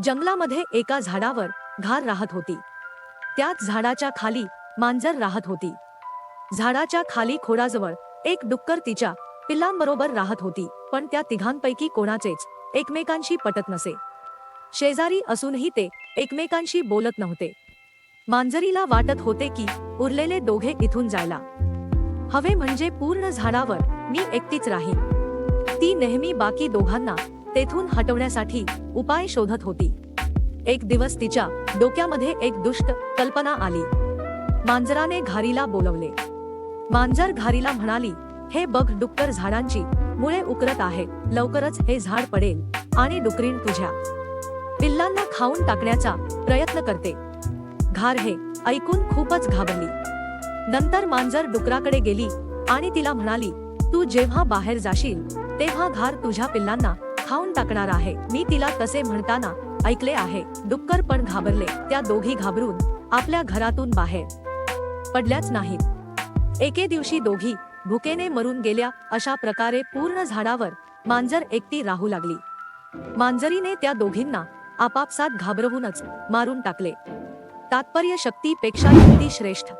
जंगलामध्ये एका झाडावर घार राहत होती. त्याच झाडाच्या खाली मांजर राहत होती. झाडाच्या खाली खोडाजवळ एक डुक्कर तिच्या पिल्लांबरोबर राहत होती पण त्या तिघांपैकी कोणाचेच एकमेकांशी पटत नसे. शेजारी असूनही ते एकमेकांशी बोलत नव्हते. मांजरीला वाटत होते की उरलेले दोघे इथून जायला. हवे म्हणजे पूर्ण झाडावर मी एकटीच राहीन. ती नेहमी बाकी दोघांना तेथून हटवण्यासाठी उपाय शोधत होती. एक दिवस तिच्या डोक्यामध्ये एक दुष्ट कल्पना आली. मांजराने घारीला बोलवले. मांजर घारीला म्हणाली हे बघ डुक्कर झाडांची मुळे उकरत आहे. लवकरच हे झाड पडेल आणि डुकरीण तुझ्या. पिल्लांना खाऊन टाकण्याचा प्रयत्न करते. घार हे ऐकून खूपच घाबरली. नंतर मांजर डुकराकडे गेली आणि तिला म्हणाली तू जेव्हा बाहेर जाशील तेव्हा घार तुझ्या पिल्लांना खाऊन टाकणार आहे. मी तिला तसे म्हणताना ऐकले आहे. डुक्कर पण घाबरले. त्या दोघी घाबरून आपल्या घरातून बाहेर पडल्याच नाहीत. एके दिवशी दोघी भुकेने मरून गेल्या अशा प्रकारे पूर्ण झाडावर मांजर एकटी राहू लागली. मांजरीने त्या दोघींना आपापसात घाबरवूनच मारून टाकले. तात्पर्य शक्तीपेक्षा युक्ती श्रेष्ठ.